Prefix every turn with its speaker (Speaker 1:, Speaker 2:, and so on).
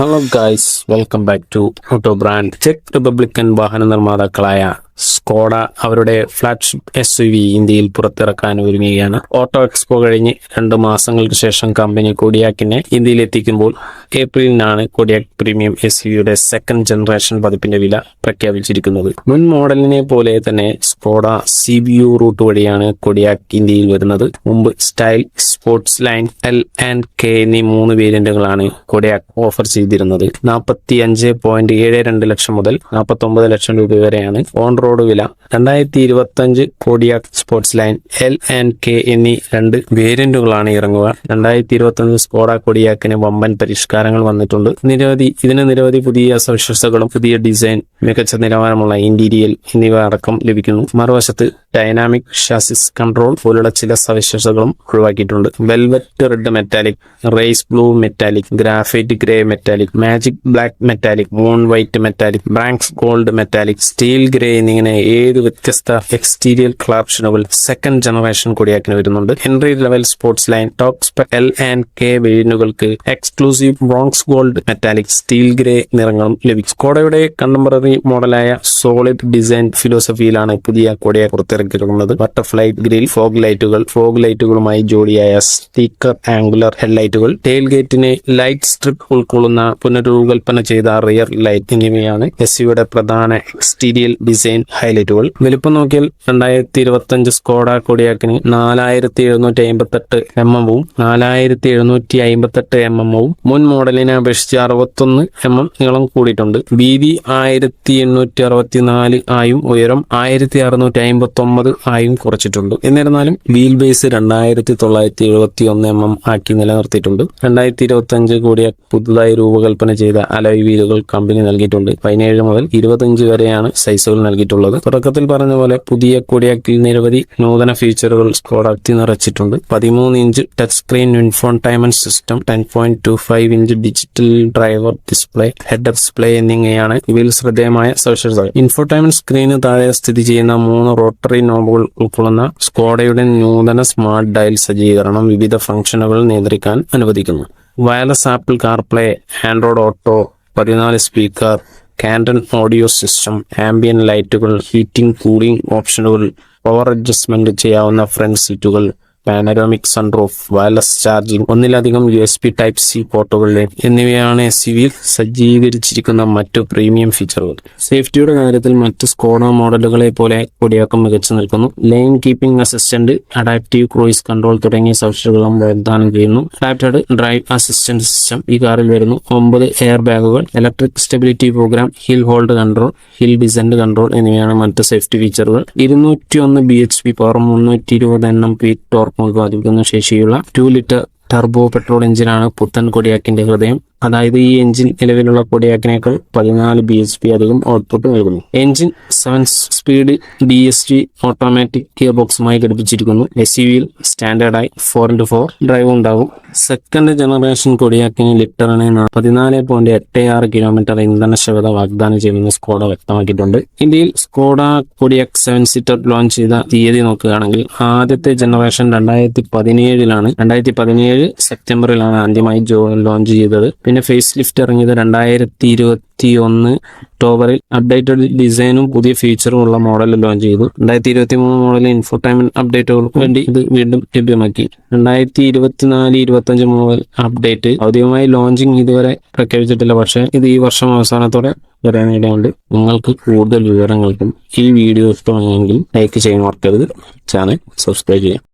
Speaker 1: Hello guys welcome back to auto brand check Republican വാഹന നിർമ്മാതാക്കളായ Skoda അവരുടെ flagship S U V ഇന്ത്യയിൽ പുറത്തിറക്കാൻ ഒരുങ്ങുകയാണ്. ഓട്ടോ എക്സ്പോ കഴിഞ്ഞ് രണ്ട് മാസങ്ങൾക്ക് ശേഷം കമ്പനി കൊഡിയാക്കിനെ ഇന്ത്യയിൽ എത്തിക്കുമ്പോൾ ഏപ്രിലിനാണ് കൊഡിയാക് പ്രീമിയം എസ് യുടെ സെക്കൻഡ് ജനറേഷൻ പതിപ്പിന്റെ വില പ്രഖ്യാപിച്ചിരിക്കുന്നത്. മുൻ മോഡലിനെ പോലെ തന്നെ Skoda C B U route വഴിയാണ് കൊഡിയാക് ഇന്ത്യയിൽ വരുന്നത്. മുമ്പ് style sports line L and K എന്നീ മൂന്ന് വേരിയന്റുകളാണ് കൊഡിയാക് ഓഫർ ചെയ്തിരുന്നത്. നാൽപ്പത്തി അഞ്ച് പോയിന്റ് ഏഴ് രണ്ട് ലക്ഷം മുതൽ നാൽപ്പത്തി ഒമ്പത് ലക്ഷം രൂപ വരെയാണ് ഓൺ റോഡ് വില രണ്ടായിരത്തി ഇരുപത്തി അഞ്ച് Kodiaq sports line L and K എന്നീ രണ്ട് വേരിയന്റുകളാണ് ഇറങ്ങുക. രണ്ടായിരത്തി ഇരുപത്തി അഞ്ച് സ്കോഡ കൊടിയാക്കിന് വമ്പൻ പരിഷ്കാരങ്ങൾ വന്നിട്ടുണ്ട്. നിരവധി ഇതിന് നിരവധി പുതിയ സവിശേഷതകളും പുതിയ ഡിസൈൻ മികച്ച നിലവാരമുള്ള ഇന്റീരിയൽ എന്നിവ അടക്കം ലഭിക്കുന്നു. മറുവശത്ത് ഡൈനാമിക് ഷാസിസ് കൺട്രോൾ പോലുള്ള ചില സവിശേഷതകളും ഒഴിവാക്കിയിട്ടുണ്ട്. Velvet red metallic race blue metallic graphite grey metallic magic black metallic moon white metallic bronze gold metallic steel grey എന്നിങ്ങനെ ഏഴ് വ്യത്യസ്ത എക്സ്റ്റീരിയൽ ക്ലാപ്ഷനുകൾ സെക്കൻഡ് ജനറേഷൻ കൂടിയാക്കി വരുന്നുണ്ട്. Entry level sports line top L and K വേരിയന്റുകൾക്ക് exclusive bronze gold metallic steel grey നിറങ്ങളും ലഭിക്കും. കോടയുടെ contemporary മോഡലായ സോളിഡ് ഡിസൈൻ ഫിലോസഫിയിലാണ് പുതിയ കോടയെ കൊടിയ പുറത്തിറക്കിയിട്ടുള്ളത് ബട്ടർഫ്ലൈ ഗ്രിൽ ഫോഗ് ലൈറ്റുകൾ ഫോഗ് ലൈറ്റുകളുമായി ജോഡിയായ സ്പീക്കർ ആംഗുലർ ഹെഡ്ലൈറ്റുകൾ ടെയിൽ ഗേറ്റിന് ലൈറ്റ് സ്ട്രിപ്പ് ഉൾക്കൊള്ളുന്ന പുനരൂപകൽപ്പന ചെയ്ത റിയർ ലൈറ്റ് എന്നിവയാണ് എസ് യുടെ പ്രധാന എക്സ്റ്റീരിയൽ ഡിസൈൻ ഹൈലൈറ്റുകൾ വലുപ്പം നോക്കിയാൽ രണ്ടായിരത്തി ഇരുപത്തി അഞ്ച് സ്കോഡ കൊടിയാക്കിന് നാലായിരത്തി എഴുന്നൂറ്റി അമ്പത്തെട്ട് എം എമ്മും നാലായിരത്തി എഴുന്നൂറ്റി അമ്പത്തെട്ട് എം എമ്മും മുൻ മോഡലിനെ അപേക്ഷിച്ച് അറുപത്തൊന്ന് എം എം നീളം കൂടിയിട്ടുണ്ട്. വീതി ആയിരത്തി എണ്ണൂറ്റി അറുപത്തിനാല് ആയും ഉയരം ആയിരത്തി അറുന്നൂറ്റി അമ്പത്തി ഒമ്പത് ആയും കുറച്ചിട്ടുണ്ട്. എന്നിരുന്നാലും വീൽ ബേസ് രണ്ടായിരത്തി തൊള്ളായിരത്തി എഴുപത്തി ഒന്ന് എം എം ആക്കി നിലനിർത്തിയിട്ടുണ്ട്. രണ്ടായിരത്തി ഇരുപത്തി അഞ്ച് കൂടിയ പുതുതായി രൂപകൽപ്പന ചെയ്ത അലോയ് വീലുകൾ കമ്പനി നൽകിയിട്ടുണ്ട്. പതിനേഴ് മുതൽ ഇരുപത്തഞ്ച് വരെയാണ് സൈസുകൾ നൽകിയിട്ടുള്ളത്. തുടക്കത്തിൽ പറഞ്ഞ പോലെ പുതിയ കൊടിയാക്കിൽ നിരവധി നൂതന ഫീച്ചറുകൾ സ്കോഡാക്കി നിറച്ചിട്ടുണ്ട്. പതിമൂന്ന് inch touch screen infotainment system ten point two five inch digital driver display head display എന്നിങ്ങനെയാണ് ഇവയിൽ ശ്രദ്ധേയമായ സവിശേഷതകൾ. ഇൻഫോർടൈൻമെന്റ് സ്ക്രീന് താഴെ സ്ഥിതി ചെയ്യുന്ന മൂന്ന് റോട്ടറി നോബുകൾ ഉൾക്കൊള്ളുന്ന സ്കോഡയുടെ നൂതന സ്മാർട്ട് ഡയൽ സജ്ജീകരണം വിവിധ ഫംഗ്ഷനുകൾ നിയന്ത്രിക്കാൻ അനുവദിക്കുന്നു. Wireless Apple CarPlay Android Auto പതിനാല് speaker Canton audio system ambient ലൈറ്റുകൾ ഹീറ്റിംഗ് കൂളിംഗ് ഓപ്ഷനുകൾ പവർ അഡ്ജസ്റ്റ്മെന്റ് ചെയ്യാവുന്ന ഫ്രണ്ട് സീറ്റുകൾ പാനറോമിക് സൺറൂഫ് വയർലെസ് ചാർജിംഗ് ഒന്നിലധികം U S B type C പോർട്ടുകൾ എന്നിവയാണ് എസ് യു വിയിൽ സജ്ജീകരിച്ചിരിക്കുന്ന മറ്റു പ്രീമിയം ഫീച്ചറുകൾ. സേഫ്റ്റിയുടെ കാര്യത്തിൽ മറ്റ് സ്കോഡ മോഡലുകളെ പോലെ കൊടിയാക്കം മികച്ചു നിൽക്കുന്നു. Line keeping assistant adaptive cruise control തുടങ്ങിയ സവിശേഷതകളും വാഗ്ദാനം ചെയ്യുന്നു. അഡാപ്റ്റഡ് ഡ്രൈവ് അസിസ്റ്റന്റ് സിസ്റ്റം ഈ കാറിൽ വരുന്നു. ഒമ്പത് എയർ ബാഗുകൾ electric stability programme hill hold control hill descend control എന്നിവയാണ് മറ്റ് സേഫ്റ്റി ഫീച്ചറുകൾ. ഇരുന്നൂറ്റി ഒന്ന് ബി എച്ച് പി പവർ മുന്നൂറ്റി ഇരുപത് എണ്ണം പി ടോർക്ക് ഉത്പാദിപ്പിക്കുന്ന ശേഷിയുള്ള ടു ലിറ്റർ ടർബോ പെട്രോൾ എഞ്ചിനാണ് പുത്തൻ കൊടിയാക്കിന്റെ ഹൃദയം. അതായത് ഈ എഞ്ചിൻ നിലവിലുള്ള കൊടിയാക്കിനേക്കാൾ പതിനാല് ബി എച്ച് പി അധികം ഔട്ട്പുട്ട് നൽകുന്നു. Engine seven speed D S T automatic gear ബോക്സുമായി ഘടിപ്പിച്ചിരിക്കുന്നു. എസ് യു വിയിൽ സ്റ്റാൻഡേർഡായി ഫോർ ഇന്റു ഫോർ ഡ്രൈവ് ഉണ്ടാകും സെക്കൻഡ് ജനറേഷൻ കൊടിയാക്കിന് ലിറ്ററിന് പതിനാല് പോയിന്റ് എട്ട് ആറ് കിലോമീറ്റർ ഇന്ധനക്ഷമത വാഗ്ദാനം ചെയ്യുമെന്ന് സ്കോഡ വ്യക്തമാക്കിയിട്ടുണ്ട്. ഇന്ത്യയിൽ Skoda Kodiaq seven seater launch ചെയ്ത തീയതി നോക്കുകയാണെങ്കിൽ ആദ്യത്തെ ജനറേഷൻ രണ്ടായിരത്തി പതിനേഴിലാണ് രണ്ടായിരത്തി പതിനേഴ് സെപ്റ്റംബറിലാണ് ആദ്യമായി ലോഞ്ച് ചെയ്തത്. പിന്നെ ഫേസ് ലിഫ്റ്റ് ഇറങ്ങിയത് രണ്ടായിരത്തി ഇരുപത്തി ഒന്ന് ഒക്ടോബറിൽ അപ്ഡേറ്റഡ് ഡിസൈനും പുതിയ ഫീച്ചറും ഉള്ള മോഡൽ ലോഞ്ച് ചെയ്തു. രണ്ടായിരത്തി ഇരുപത്തി മൂന്ന് മോഡൽ ഇൻഫോടൈൻമെന്റ് അപ്ഡേറ്റുകൾക്ക് വേണ്ടി ഇത് വീണ്ടും ലഭ്യമാക്കി. രണ്ടായിരത്തി ഇരുപത്തിനാല് ഇരുപത്തഞ്ച് മോഡൽ അപ്ഡേറ്റ് ഔദ്യോഗികമായി ലോഞ്ചിങ് ഇതുവരെ പ്രഖ്യാപിച്ചിട്ടില്ല. പക്ഷേ ഇത് ഈ വർഷം അവസാനത്തോടെ വരാനിടയുണ്ട് നിങ്ങൾക്ക് കൂടുതൽ വിവരങ്ങൾക്കും ഈ വീഡിയോ ഇഷ്ടമാണെങ്കിൽ ലൈക്ക് ചെയ്യാൻ മറക്കരുത്. ചാനൽ സബ്സ്ക്രൈബ് ചെയ്യാം.